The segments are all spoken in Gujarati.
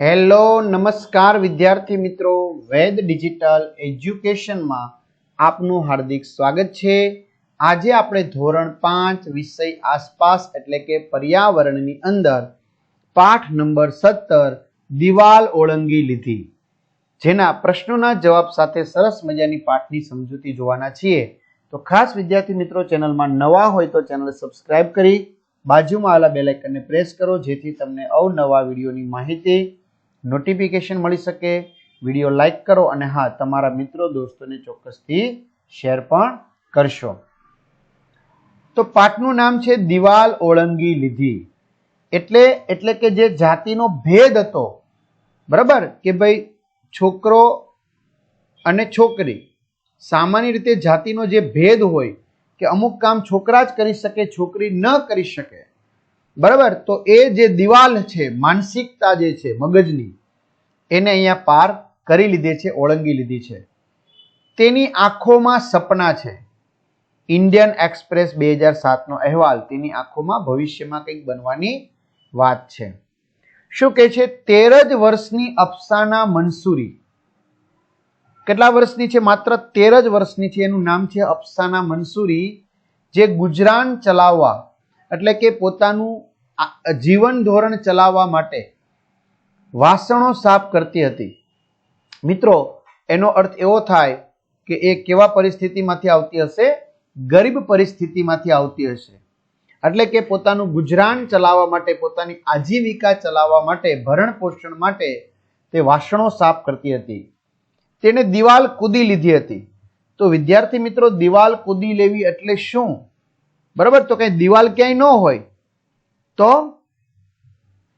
હેલો, નમસ્કાર વિદ્યાર્થી મિત્રો. વેદ ડિજિટલ એજ્યુકેશનમાં આપનું હાર્દિક સ્વાગત છે. આજે આપણે ધોરણ પાંચ વિષય આસપાસ એટલે કે પર્યાવરણની અંદર પાઠ નંબર સત્તર દિવાલ ઓળંગી લીધી. જેના પ્રશ્નોના જવાબ સાથે સરસ મજાની પાઠની સમજૂતી જોવાના છીએ. તો ખાસ વિદ્યાર્થી મિત્રો, ચેનલમાં નવા હોય તો ચેનલ સબસ્ક્રાઇબ કરી બાજુમાં આવેલા બેલ પ્રેસ કરો, જેથી તમને અવનવા વિડીયોની માહિતી નોટિફિકેશન મળી શકે. વીડિયો લાઈક કરો અને હા, તમારા મિત્રો દોસ્તોને ચોક્કસથી શેર પણ કરશો. તો પાઠનું નામ છે દિવાલ ઓળંગી લીધી. એટલે એટલે કે જે જાતિનો ભેદ હતો. બરાબર? કે ભાઈ છોકરો અને છોકરી. સામાન્ય રીતે જાતિનો જે ભેદ હોય, કે અમુક કામ છોકરા જ કરી શકે, છોકરી ન કરી શકે. બરાબર? તો એ જે દિવાલ છે, માનસિકતા જે છે, મગજની, એને અહીંયા પાર કરી લીધી છે, ઓળંગી લીધી છે. તેની આંખોમાં સપના છે. ઇન્ડિયન એક્સપ્રેસ બે હજાર સાતનો અહેવાલ તેની આંખોમાં ભવિષ્યમાં કંઈક બનવાની વાત છે. શું કહે છે? તેર જ વર્ષની અફસાના મંસૂરી કેટલા વર્ષની છે? માત્ર તેર જ વર્ષની છે. એનું નામ છે અફસાના મંસૂરી જે ગુજરાન ચલાવવા એટલે કે પોતાનું જીવન ધોરણ ચલાવવા માટે વાસણો સાફ કરતી હતી. મિત્રો, એનો અર્થ એવો થાય કે એ કેવા પરિસ્થિતિમાંથી આવતી હશે? ગરીબ પરિસ્થિતિમાંથી આવતી હશે. એટલે કે પોતાનું ગુજરાન ચલાવવા માટે, પોતાની આજીવિકા ચલાવવા માટે, ભરણ પોષણ માટે તે વાસણો સાફ કરતી હતી. તેણે દિવાલ કૂદી લીધી હતી. તો વિદ્યાર્થી મિત્રો, દિવાલ કૂદી લેવી એટલે શું? બરાબર? તો કઈ દિવાલ ક્યાંય ન હોય. તો?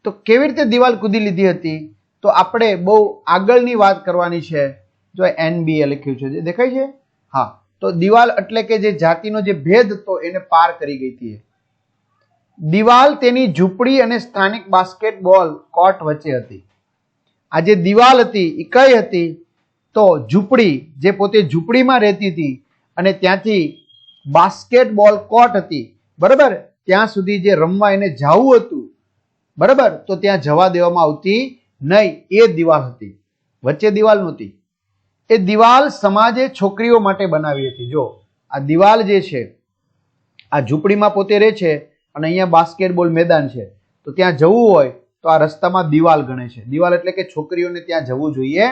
તો કેવી રીતે દિવાલ કૂદી લીધી હતી? તો આપણે બહુ આગળની વાત કરવાની છે. જો એનબીએ લખ્યું છે. દેખાય છે? હા. તો દિવાલ એટલે કે જે જાતિનો જે ભેદ હતો એને પાર કરી ગઈ હતી. દિવાલ તેની ઝૂંપડી અને સ્થાનિક બાસ્કેટબોલ કોર્ટ વચ્ચે હતી. આ જે દિવાલ હતી એ કઈ હતી? તો ઝૂંપડી, જે પોતે ઝૂંપડીમાં રહેતી હતી અને ત્યાંથી બાસ્કેટબોલ કોર્ટ હતી. બરાબર? ત્યાં સુધી જે રમવા એને જવું હતું. બરાબર? તો ત્યાં જવા દેવામાં આવતી નહીં. એ દિવાલ હતી. વચ્ચે દિવાલ નહોતી. એ દિવાલ સમાજે છોકરીઓ માટે બનાવી હતી. જો, આ દિવાલ જે છે, આ ઝૂંપડીમાં પોતે રહે છે અને અહીંયા બાસ્કેટબોલ મેદાન છે. તો ત્યાં જવું હોય તો આ રસ્તામાં દિવાલ ગણે છે. દિવાલ એટલે કે છોકરીઓને ત્યાં જવું જોઈએ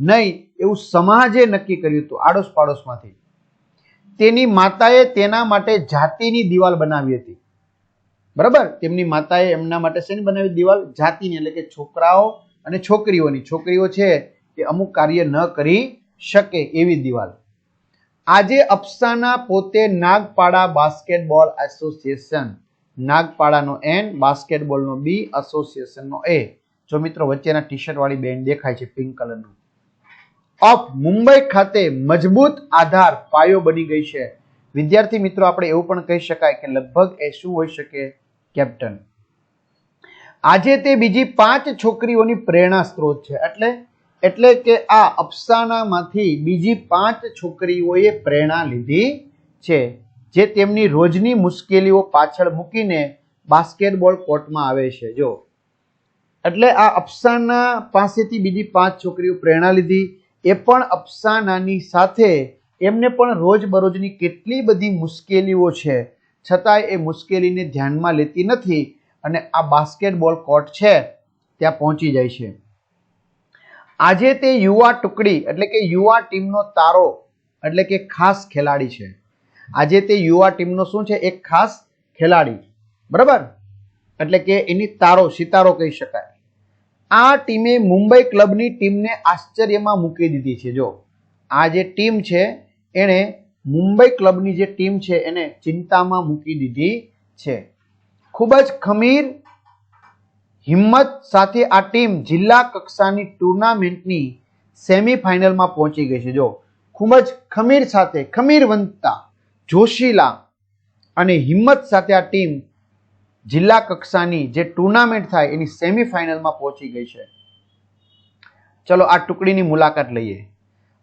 નહીં. એવું સમાજે નક્કી કર્યું હતું આડોશ પાડોશમાંથી તેની માતાએ તેના માટે જાતિની દિવાલ બનાવી હતી. બરાબર? તેમની માતાએ એમના માટે શેની બનાવી દિવાલ? જાતિની, એટલે કે છોકરાઓ અને છોકરીઓની. છોકરીઓ છે કે અમુક કાર્ય ન કરી શકે એવી દિવાલ. આજે અફસાના પોતે નાગપાડા બાસ્કેટબોલ એસોસિએશન. નાગપાડાનો એન બાસ્કેટબોલનો બી એસોસિએશનનો એ જો મિત્રો, વચ્ચેના ટી શર્ટ બેન્ડ દેખાય છે પિંક કલરનું. ઓફ મુંબઈ ખાતે મજબૂત આધાર પાયો બની ગઈ છે. વિદ્યાર્થી મિત્રો, આપણે એવું પણ કહી શકાય કે લગભગ એ શું હોઈ શકે? કેપ્ટન. આજે તે બીજી પાંચ છોકરીઓની પ્રેરણા સ્ત્રોત છે. એટલે એટલે કે આ અફસાનામાંથી બીજી પાંચ છોકરીઓએ પ્રેરણા લીધી છે, જે તેમની રોજની મુશ્કેલીઓ પાછળ મૂકીને બાસ્કેટબોલ કોર્ટમાં આવે છે. જો. એટલે આ અફસાના પાસેથી બીજી પાંચ છોકરીઓ પ્રેરણા લીધી. એ પણ અફસાનાની સાથે એમને પણ રોજબરોજની કેટલી બધી મુશ્કેલીઓ છે. છતાંય એ મુશ્કેલીને ધ્યાનમાં લેતી નથી અને આ બાસ્કેટબોલ કોર્ટ છે, ત્યાં પહોંચી જાય છે. આજે તે યુવા ટુકડી, એટલે કે યુવા ટીમનો તારો, એટલે કે ખાસ ખેલાડી છે. આજે તે યુવા ટીમનો શું છે? એક ખાસ ખેલાડી. બરાબર? એટલે કે એની તારો, સિતારો કહી શકાય. આ ટીમે મુંબઈ ક્લબની ટીમને આશ્ચર્યમાં મૂકી દીધી છે. જો, આ જે ટીમ છે, એણે મુંબઈ ક્લબની જે ટીમ છે, એને ચિંતામાં મૂકી દીધી છે. ખૂબ જ ખમીર, હિંમત સાથે આ ટીમ જિલ્લા કક્ષાની ટુર્નામેન્ટની સેમીફાઇનલમાં પહોંચી ગઈ છે. જો, ખૂબ જ ખમીર સાથે ખમીરવંતતા જોશીલા અને હિંમત સાથે આ ટીમ જિલ્લા કક્ષાની જે ટુર્નામેન્ટ થાય એની સેમીફાઇનલમાં પહોંચી ગઈ છે. ચલો આ ટુકડીની મુલાકાત લઈએ.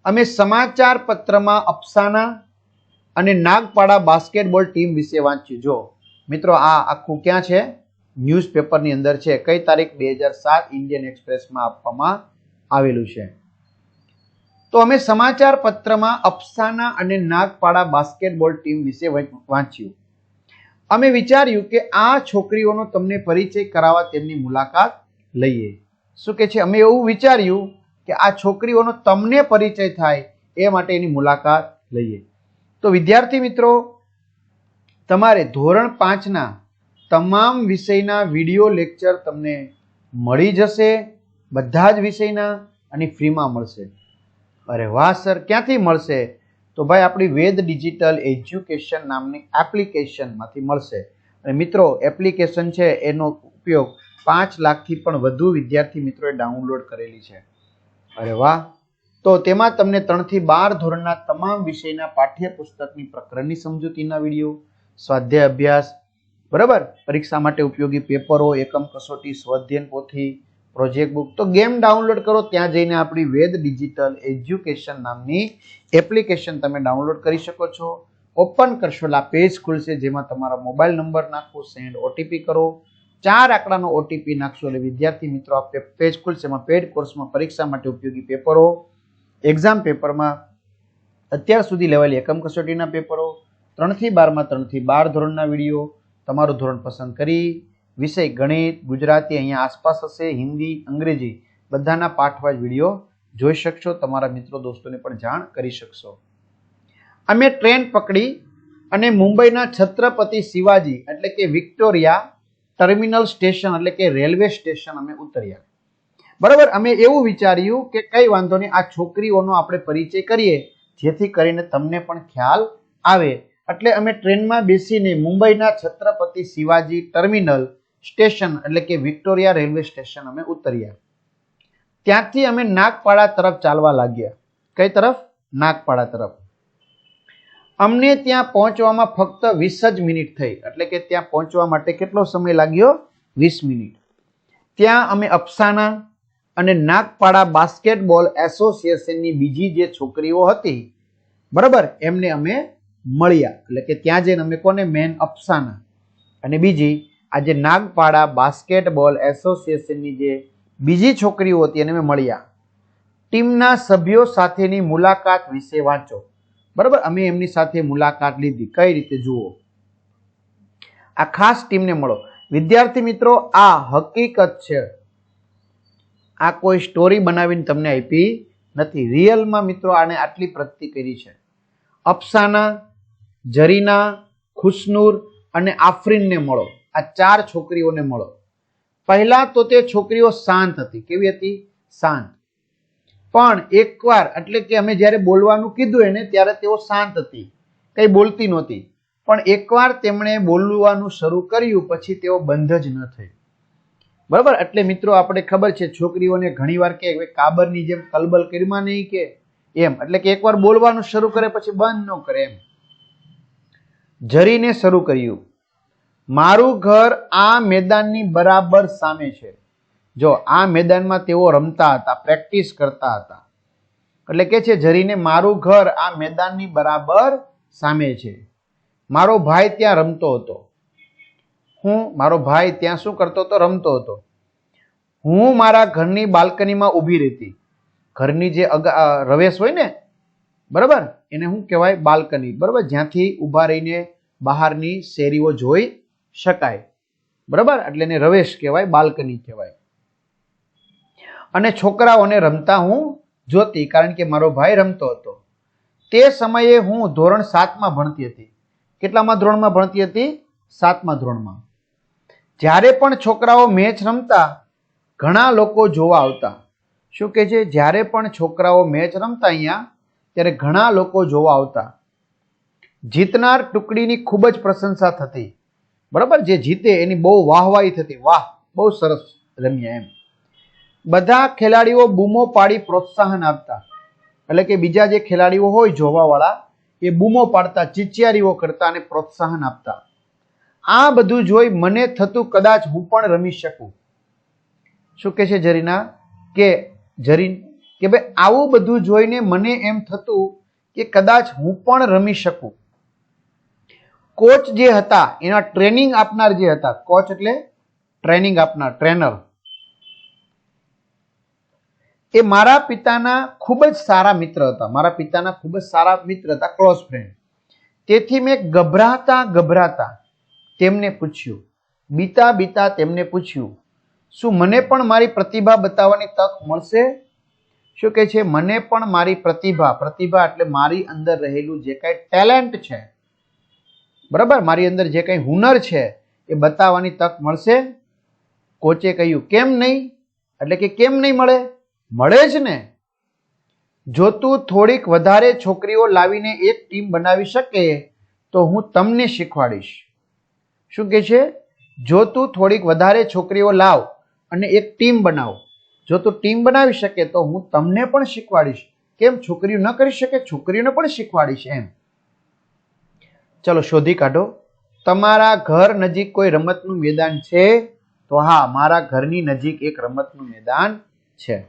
અમે સમાચાર પત્રમાં અફસાના અને નાગપાડા બાસ્કેટબોલ ટીમ વિશે વાંચ્યું જો, મિત્રો, આ આખું ક્યાં છે? ન્યૂઝપેપરની અંદર છે. કઈ તારીખ બે હજાર સાત ઇન્ડિયન એક્સપ્રેસમાં આપવામાં આવેલું છે? તો અમે સમાચાર પત્રમાં અફસાના અને નાગપાડા બાસ્કેટબોલ ટીમ વિશે વાંચ્યું. અમે વિચાર્યું કે આ છોકરીઓનો તમને પરિચય કરાવવા તેમની મુલાકાત લઈએ. શું કે છે? અમે એવું વિચાર્યું કે આ છોકરીઓનો તમને પરિચય થાય એ માટે એની મુલાકાત લઈએ. તો વિદ્યાર્થી મિત્રો, તમારે ધોરણ પાંચના તમામ વિષયના વીડિયો લેક્ચર તમને મળી જશે, બધા જ વિષયના, અને ફ્રીમાં મળશે. અરે વાહ, સર, ક્યાંથી મળશે? તો ભાઈ આપણી વેદ ડિજિટલ એજ્યુકેશન નામની એપ્લિકેશનમાંથી મળશે. અને મિત્રો, એપ્લિકેશન છે, એનો ઉપયોગ પાંચ લાખથી પણ વધુ વિદ્યાર્થી મિત્રોએ ડાઉનલોડ કરેલી છે. અરે વાહ! તો તેમાં તમને ત્રણથી બાર ધોરણના તમામ વિષયના પાઠ્યપુસ્તકની પ્રકરણની સમજૂતીના વીડિયો, સ્વાધ્યાય અભ્યાસ, બરાબર? પરીક્ષા માટે ઉપયોગી પેપરો, એકમ કસોટી સ્વાધ્યન પોથી પ્રોજેક્ટ બુક. તો ગેમ ડાઉનલોડ કરો, ત્યાં જઈને આપણી વેદ ડિજિટલ એજ્યુકેશન નામની એપ્લિકેશન તમે ડાઉનલોડ કરી શકો છો. ઓપન કરશો એટલે પેજ ખુલશે, જેમાં તમારા મોબાઈલ નંબર નાખો, સેન્ડ ઓટીપી કરો. ચાર આંકડાનો ઓટીપી નાખશો એટલે વિદ્યાર્થી મિત્રો આ પેજ ખુલશે, એમાં પેડ કોર્સમાં પરીક્ષા માટે ઉપયોગી પેપરો, એક્ઝામ પેપરમાં અત્યાર સુધી લેવાયેલી એકમ કસોટીના પેપરો, ત્રણથી બારમાં ત્રણથી બાર ધોરણના વીડિયો, તમારું ધોરણ પસંદ કરી વિષય ગણિત, ગુજરાતી અહીંયા આસપાસ હશે, હિન્દી, અંગ્રેજી બધાના પાઠવાજ વીડિયો જોઈ શકશો. તમારા મિત્રો દોસ્તોને પણ જાણ કરી શકશો. અમે ટ્રેન પકડી અને મુંબઈના છત્રપતિ શિવાજી એટલે કે વિક્ટોરિયા ટર્મિનલ સ્ટેશન એટલે કે રેલવે સ્ટેશન અમે ઉતર્યા. બરાબર, અમે એવું વિચાર્યું કે કઈ વાંધો નહીં, આ છોકરીઓનો આપણે પરિચય કરીએ, જેથી કરીને તમને પણ ખ્યાલ આવે. એટલે અમે ટ્રેનમાં બેસીને મુંબઈના છત્રપતિ શિવાજી ટર્મિનલ સ્ટેશન, એટલે કે વિક્ટોરિયા રેલવે સ્ટેશન અમે ઉતર્યા. ત્યાંથી અમે નાગપાડા તરફ ચાલવા લાગ્યા. કઈ તરફ? નાગપાડા તરફ. અમને ત્યાં પહોંચવામાં ફક્ત વીસ જ મિનિટ થઈ, એટલે કે ત્યાં પહોંચવા માટે કેટલો સમય લાગ્યો? વીસ મિનિટ. ત્યાં અમે અફસાના અને નાગપાડા બાસ્કેટબોલ એસોસિએશનની બીજી જે છોકરીઓ હતી, બરાબર, એમને અમે મળ્યા. એટલે કે ત્યાં જઈને અમે કોને? મેન અફસાના અને બીજી આજે નાગપાડા બાસ્કેટબોલ એસોસિએશનની જે બીજી છોકરીઓ હતી એને મેં મળ્યા. ટીમના સભ્યો સાથેની મુલાકાત વિશે વાંચો. બરાબર? અમે એમની સાથે મુલાકાત લીધી. કઈ રીતે? જુઓ. આ ખાસ ટીમને મળો. વિદ્યાર્થી મિત્રો, આ હકીકત છે. આ કોઈ સ્ટોરી બનાવીને તમને આપી નથી. રિયલમાં મિત્રો આને આટલી પ્રગતિ કરી છે. અફસાના જરીના ખુશનૂર અને આફરીનને મળો. આ ચાર છોકરીઓને મળો. પહેલા તો તે છોકરીઓ શાંત હતી. કેવી હતી? શાંત. પણ એકવાર, એટલે કે અમે જ્યારે બોલવાનું કીધું એને, ત્યારે તેઓ શાંત હતી. કંઈ બોલતી નહોતી. પણ એકવાર તેમણે બોલવાનું શરૂ કર્યું, પછી તેઓ બંધ જ ન થઈ. બરાબર? એટલે મિત્રો, આપણે ખબર છે, છોકરીઓને ઘણીવાર કે કાબરની જેમ કલબલ કરીમાં નહીં કે? એમ. એટલે કે એકવાર બોલવાનું શરૂ કરે, પછી બંધ ન કરે એમ. જરીને શરૂ કર્યું. મારું ઘર આ મેદાનની બરાબર સામે છે. જો આ મેદાનમાં તેઓ રમતા હતા, પ્રેક્ટિસ કરતા હતા. એટલે કે છે જરીને મારું ઘર આ મેદાનની બરાબર સામે છે. મારો ભાઈ ત્યાં રમતો હતો. હું, મારો ભાઈ ત્યાં શું કરતો હતો? રમતો હતો. હું મારા ઘરની બાલ્કનીમાં ઊભી રહેતી. ઘરની જે રવેશ હોય ને, બરાબર? એને શું કહેવાય બાલ્કની. બરાબર? જ્યાંથી ઊભા રહીને બહારની શેરીઓ જોઈ શકાય. બરાબર? એટલે એને રવેશ કહેવાય, બાલ્કની કહેવાય. અને છોકરાઓને રમતા હું જોતી, કારણ કે મારો ભાઈ રમતો હતો. તે સમયે હું ધોરણ સાતમાં ભણતી હતી. કેટલામાં ધોરણમાં ભણતી હતી? સાતમા ધોરણમાં. જ્યારે પણ છોકરાઓ મેચ રમતા, ઘણા લોકો જોવા આવતા. શું કે છે? જ્યારે પણ છોકરાઓ મેચ રમતા અહીંયા, ત્યારે ઘણા લોકો જોવા આવતા. જીતનાર ટુકડીની ખૂબ જ પ્રશંસા થતી. બરાબર? જે જીતે એની બહુ વાહવાહી થતી. વાહ, બહુ સરસ રમ્યા એમ. બધા ખેલાડીઓ બૂમો પાડી પ્રોત્સાહન આપતા. એટલે કે બીજા જે ખેલાડીઓ હોય જોવાવાળા, એ બૂમો પાડતા, ચિચિયારીઓ કરતા અને પ્રોત્સાહન આપતા. આ બધું જોઈ મને થતું કદાચ હું પણ રમી શકું. શું કે છે જરીના કે જરીન કે ભાઈ આવું બધું જોઈને મને એમ થતું કે કદાચ હું પણ રમી શકું. કોચ જે હતા, એના ટ્રેનિંગ આપનાર જે હતા, કોચ એટલે ટ્રેનિંગ આપનાર, ટ્રેનર. એ મારા પિતાના ખૂબ જ સારા મિત્ર હતા, મારા પિતાના ખૂબ જ સારા મિત્ર હતા ક્લોઝ ફ્રેન્ડ તેથી મેં ગભરાતા ગભરાતા તેમને પૂછ્યું, બીતા બીતા તેમને પૂછ્યું, શું મને પણ મારી પ્રતિભા બતાવવાની તક મળશે? શું કે છે, મને પણ મારી પ્રતિભા પ્રતિભા એટલે મારી અંદર રહેલું જે કાંઈ ટેલેન્ટ છે બરાબર? મારી અંદર જે કંઈ હુનર છે, એ બતાવવાની તક મળશે? કોચે કહ્યું, કેમ નહીં? એટલે કે, કેમ નહીં મળે? મળે જ ને. જો તું થોડીક વધારે છોકરીઓ લાવીને એક ટીમ બનાવી શકે, તો હું તમને શીખવાડીશ. શું કે છે? જો તું થોડીક વધારે છોકરીઓ લાવ અને એક ટીમ બનાવ, જો તું ટીમ બનાવી શકે, તો હું તમને પણ શીખવાડીશ. કેમ? છોકરીઓ ન કરી શકે? છોકરીઓને પણ શીખવાડીશ એમ. ચલો શોધી કાઢો. તમારા ઘર નજીક કોઈ રમતનું મેદાન છે? તો હા, મારા ઘરની નજીક એક રમતનું મેદાન છે.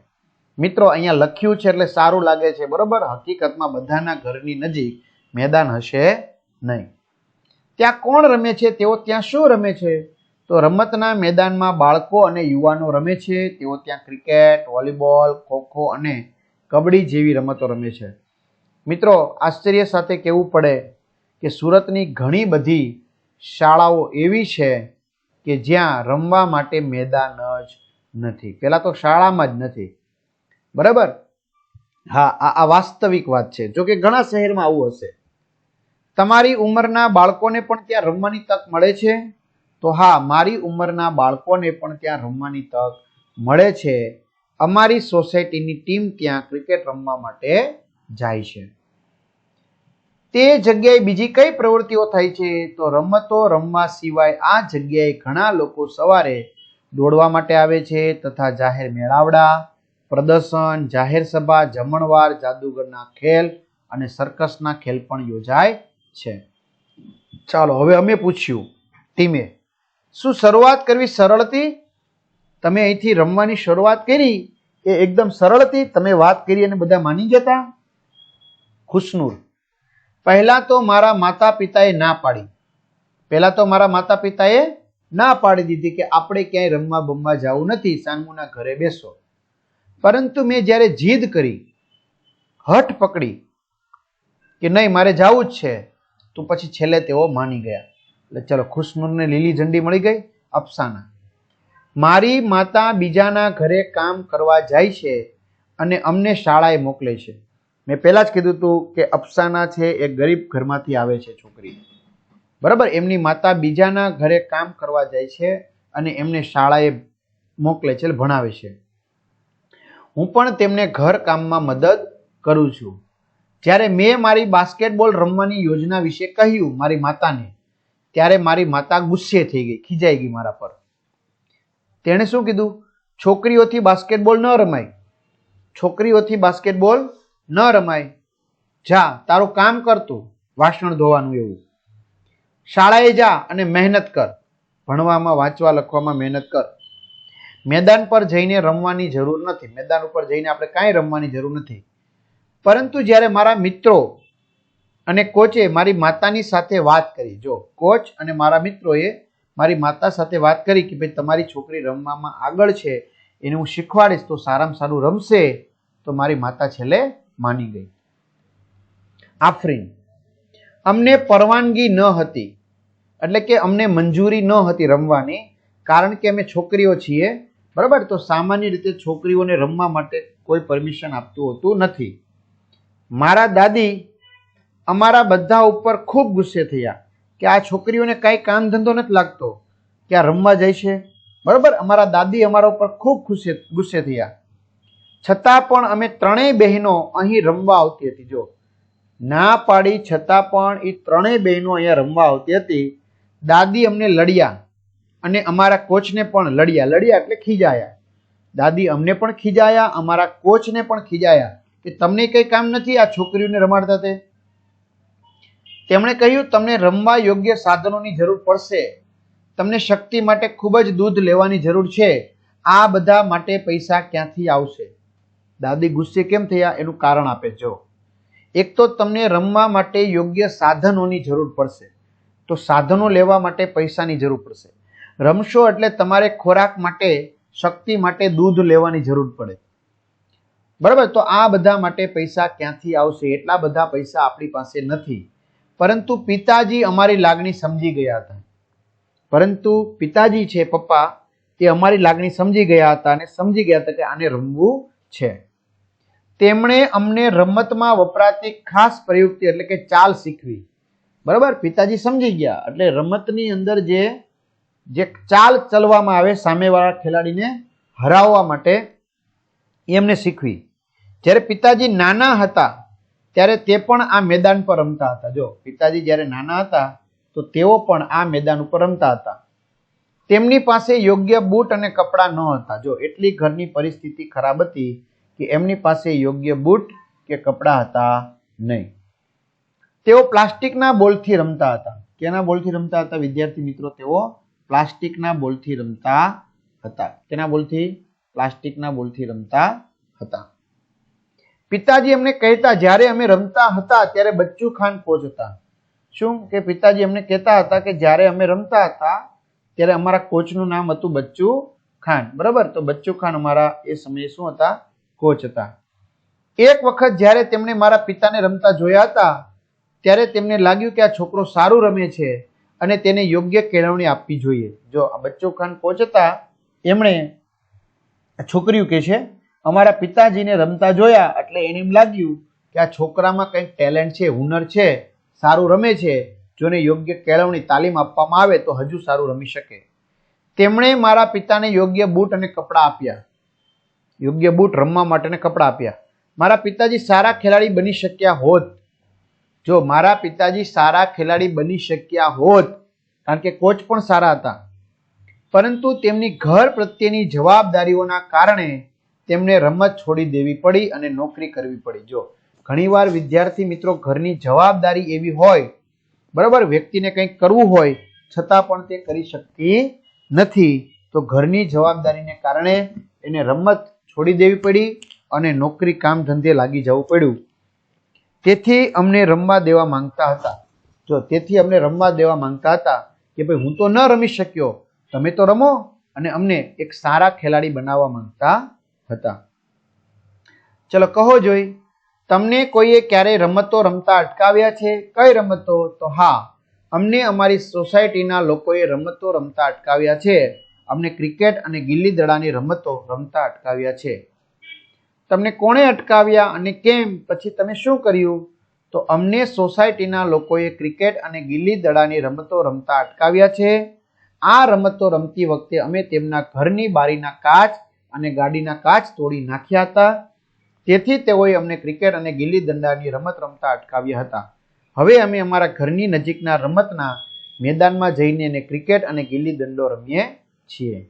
મિત્રો, અહીંયા લખ્યું છે એટલે સારું લાગે છે, બરોબર? હકીકતમાં બધાના ઘરની નજીક મેદાન હશે નહીં. ત્યાં કોણ રમે છે? તેઓ ત્યાં શું રમે છે? તો રમતના મેદાનમાં બાળકો અને યુવાનો રમે છે. તેઓ ત્યાં ક્રિકેટ, વોલીબોલ, ખોખો અને કબડ્ડી જેવી રમતો રમે છે. મિત્રો, આશ્ચર્ય સાથે કહેવું પડે કે સુરતની ઘણી બધી શાળાઓ એવી છે કે જ્યાં રમવા માટે મેદાન જ નથી. પહેલાં તો શાળામાં જ નથી. બરાબર? હા આ વાસ્તવિક વાત છે. જો કે ઘણા શહેરમાં આવું હશે. તમારી ઉંમરના બાળકોને પણ ત્યાં રમવાની તક મળે છે? તો હા, મારી ઉંમરના બાળકોને પણ ત્યાં રમવાની તક મળે છે. અમારી સોસાયટીની ટીમ ત્યાં ક્રિકેટ રમવા માટે જાય છે. તે જગ્યાએ બીજી કઈ પ્રવૃત્તિઓ થાય છે? તો રમતો રમવા સિવાય આ જગ્યાએ ઘણા લોકો સવારે દોડવા માટે આવે છે તથા જાહેર મેળાવડા, પ્રદર્શન, જાહેર સભા, જમણવાર, જાદુગરના ખેલ અને સર્કસના ખેલ પણ યોજાય છે. ચાલો, હવે અમે પૂછ્યું ટીમે, શું શરૂઆત કરવી સરળથી? તમે અહીંથી રમવાની શરૂઆત કરી, એ એકદમ સરળથી તમે વાત કરી અને બધા માની જતા? ખુશનૂર પહેલા તો મારા માતા પિતાએ ના પાડી. પહેલા તો મારા માતા પિતાએ ના પાડી દીધી કે આપણે ક્યાંય રમવા બમવા જવું નથી, સાનમુના ઘરે બેસો. પરંતુ મેં જ્યારે જીદ કરી, હઠ પકડી કે નહીં, મારે જવું જ છે, તો પછી છેલ્લે તેઓ માની ગયા. એટલે ચલો, ખુશનૂરને લીલી ઝંડી મળી ગઈ, અફસાના. મારી માતા બીજાના ઘરે કામ કરવા જાય છે અને અમને શાળાએ મોકલે છે. મેં પહેલાં જ કીધું હતું કે અફસાના છે એ ગરીબ ઘરમાંથી આવે છે છોકરી. બરાબર? એમની માતા બીજાના ઘરે કામ કરવા જાય છે અને એમને શાળાએ મોકલે છે ભણાવે છે. હું પણ તેમને ઘર કામમાં મદદ કરું છું. જ્યારે મેં મારી બાસ્કેટબોલ રમવાની યોજના વિશે કહ્યું મારી માતાને, ત્યારે મારી માતા ગુસ્સે થઈ ગઈ, ખીજાઈ ગઈ મારા પર. તેણે શું કીધું? છોકરીઓથી બાસ્કેટબોલ ન રમાય. છોકરીઓથી બાસ્કેટબોલ ન રમાય. જા, તારું કામ કરતું વાસણ ધોવાનું એવું. શાળાએ જા અને મહેનત કર. ભણવામાં, વાંચવા, લખવામાં મહેનત કર. મેદાન પર જઈને રમવાની જરૂર નથી. મેદાન ઉપર જઈને આપણે કાંઈ રમવાની જરૂર નથી. પરંતુ જ્યારે મારા મિત્રો અને કોચે મારી માતાની સાથે વાત કરી, જો, કોચ અને મારા મિત્રોએ મારી માતા સાથે વાત કરી કે ભાઈ, તમારી છોકરી રમવામાં આગળ છે, એને હું શીખવાડીશ, તો સારામાં સારું રમશે, તો મારી માતા છેલ્લે માની ગઈ. આફરીન, અમને પરવાનગી ન હતી, એટલે કે અમને મંજૂરી ન હતી રમવાની, કારણ કે અમે છોકરીઓ છીએ, બરાબર? તો સામાન્ય રીતે છોકરીઓને રમવા માટે કોઈ પરમિશન આપતું હોતું નથી. મારા દાદી અમારા બધા ઉપર ખૂબ ગુસ્સે થયા કે આ છોકરીઓને કાંઈ કામ ધંધો નથી લાગતો, કે આ રમવા જાય છે. બરાબર? અમારા દાદી અમારા ઉપર ખૂબ ખુશે ગુસ્સે થયા. છતાં પણ અમે ત્રણેય બહેનો અહીં રમવા આવતી હતી. જો, ના પાડી છતાં પણ એ ત્રણેય બહેનો અહીંયા રમવા આવતી હતી. દાદી અમને લડ્યા અને અમારા કોચને પણ લડ્યા. લડ્યા એટલે ખીજાયા. દાદી અમને પણ ખીજાયા, અમારા કોચને પણ ખીજાયા કે તમને કંઈ કામ નથી આ છોકરીઓને રમાડતા તે? તેમણે કહ્યું, તમને રમવા યોગ્ય સાધનોની જરૂર પડશે. તમને શક્તિ માટે ખૂબ જ દૂધ લેવાની જરૂર છે. આ બધા માટે પૈસા ક્યાંથી આવશે? દાદી ગુસ્સે કેમ થયા? એનું કારણ આપે, જો. એક તો તમને રમવા માટે યોગ્ય સાધનોની જરૂર પડશે. તો સાધનો લેવા માટે પૈસાની જરૂર પડશે. રમશો એટલે તમારે ખોરાક માટે, શક્તિ માટે દૂધ લેવાની જરૂર પડે. બરાબર? તો આ બધા માટે પૈસા ક્યાંથી આવશે? એટલા બધા પૈસા આપણી પાસે નથી. પરંતુ પિતાજી અમારી લાગણી સમજી ગયા હતા. પરંતુ પિતાજી છે પપ્પા એ અમારી લાગણી સમજી ગયા હતા અને સમજી ગયા હતા કે આને રમવું છે. તેમણે અમને રમતમાં વપરાતી ખાસ પ્રયુક્તિ એટલે કે ચાલ શીખવી. બરાબર? પિતાજી સમજી ગયા. એટલે રમતની અંદર જે જે ચાલ ચલવામાં આવે સામેવાળા ખેલાડીને હરાવવા માટે એમને શીખવી. જ્યારે પિતાજી નાના હતા, ત્યારે તે પણ આ મેદાન પર રમતા હતા. જો, પિતાજી જ્યારે નાના હતા, તો તેઓ પણ આ મેદાન ઉપર રમતા હતા. તેમની પાસે યોગ્ય બૂટ અને કપડાં ન હતા જો, એટલી ઘરની પરિસ્થિતિ ખરાબ હતી કે એમની પાસે યોગ્ય બૂટ કે કપડાં હતા નહીં. તેઓ પ્લાસ્ટિકના બોલથી રમતા હતા. કેના બોલથી રમતા હતા? વિદ્યાર્થી મિત્રો, તેઓ પ્લાસ્ટિકના બોલથી રમતા હતા. કેના બોલથી? પ્લાસ્ટિકના બોલથી રમતા હતા. પિતાજી એમને કહેતા, જ્યારે અમે રમતા હતા, ત્યારે બચ્ચુ ખાન કોચ હતા શું? કે પિતાજી અમને કહેતા હતા કે, જ્યારે અમે રમતા હતા, ત્યારે અમારા કોચનું નામ હતું બચ્ચુ ખાન. બરાબર? તો બચ્ચુ ખાન અમારા એ સમયે શું હતા? કોચ હતા. એક વખત જ્યારે તેમણે મારા પિતાને રમતા જોયા હતા, ત્યારે તેમને લાગ્યું કે આ છોકરો સારું રમે છે અને તેને યોગ્ય કેળવણી આપવી જોઈએ. જો આ બચ્ચો ખાન કોચ હતા, એમણે છોકરીઓ કે છે, અમારા પિતાજીને રમતા જોયા એટલે એને એમ લાગ્યું કે આ છોકરામાં કંઈક ટેલેન્ટ છે, હુનર છે, સારું રમે છે. જોને યોગ્ય કેળવણી, તાલીમ આપવામાં આવે તો હજુ સારું રમી શકે. તેમણે મારા પિતાને યોગ્ય બૂટ અને કપડાં આપ્યા. યોગ્ય બૂટ રમવા માટેને કપડાં આપ્યા. મારા પિતાજી સારા ખેલાડી બની શક્યા હોત. જો મારા પિતાજી સારા ખેલાડી બની શક્યા હોત, કારણ કે કોચ પણ સારા હતા. પરંતુ તેમની ઘર પ્રત્યેની જવાબદારીઓના કારણે તેમને રમત છોડી દેવી પડી અને નોકરી કરવી પડી. જો ઘણીવાર વિદ્યાર્થી મિત્રો ઘરની જવાબદારી એવી હોય, બરાબર વ્યક્તિને કંઈક કરવું હોય, છતાં પણ તે કરી શકતી નથી, તો ઘરની જવાબદારીને કારણે એને રમત છોડી દેવી પડી અને નોકરી કામ ધંધે લાગી જવું પડ્યું. તેથી અમને રમવા દેવા માંગતા હતા. જો તેથી અમને રમવા દેવા માંગતા હતા કે ભાઈ હું તો ન રમી શક્યો, તમે તો રમો અને અમને એક સારા ખેલાડી બનાવવા માંગતા હતા. ચલો કહો જોઈ, તમને કોઈએ ક્યારેય રમતો રમતા અટકાવ્યા છે? કઈ રમતો? તો હા, અમને અમારી સોસાયટીના લોકોએ રમતો રમતા અટકાવ્યા છે. અમને ક્રિકેટ અને ગિલ્લી દડાની રમતો રમતા અટકાવ્યા છે. તમને કોણે અટકાવ્યા અને કેમ? પછી તમે શું કર્યું? તો અમને સોસાયટીના લોકોએ ક્રિકેટ અને ગિલ્લી દડાની રમતો રમતા અટકાવ્યા છે. આ રમતો રમતી વખતે અમે તેમના ઘરની બારીના કાચ અને ગાડીના કાચ તોડી નાખ્યા હતા. તેથી તેઓએ અમને ક્રિકેટ અને ગિલ્લી દંડાની રમત રમતા અટકાવ્યા હતા. હવે અમે અમારા ઘરની નજીકના રમતના મેદાનમાં જઈને ક્રિકેટ અને ગિલ્લી દંડો રમીએ છીએ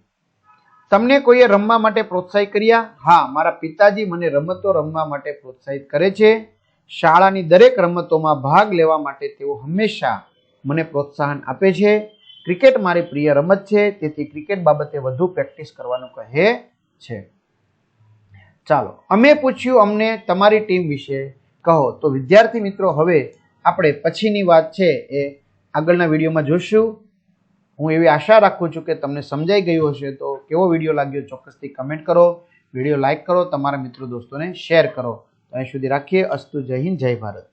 તમને કોઈએ રમવા માટે પ્રોત્સાહિત કર્યા? હા, મારા પિતાજી મને રમતો રમવા માટે પ્રોત્સાહિત કરે છે. શાળાની દરેક રમતોમાં ભાગ લેવા માટે તેઓ હંમેશા મને પ્રોત્સાહન આપે છે. ક્રિકેટ મારી પ્રિય રમત છે, તેથી ક્રિકેટ બાબતે વધુ પ્રેક્ટિસ કરવાનું કહે છે. ચાલો, અમે પૂછ્યું અમને તમારી ટીમ વિશે. કહો, તો વિદ્યાર્થી મિત્રો, હવે આપણે પછીની વાત છે એ આગળના વિડીયોમાં જોઈશું હું એવી આશા રાખું છું કે તમને સમજાઈ ગયું હશે તો કેવો વીડિયો લાગ્યો ચોક્કસથી કમેન્ટ કરો. વીડિયો લાઇક કરો, તમારા મિત્રો, દોસ્તોને શેર કરો. અહીં સુધી રાખીએ. અસ્તુ જય હિન્દ, જય ભારત.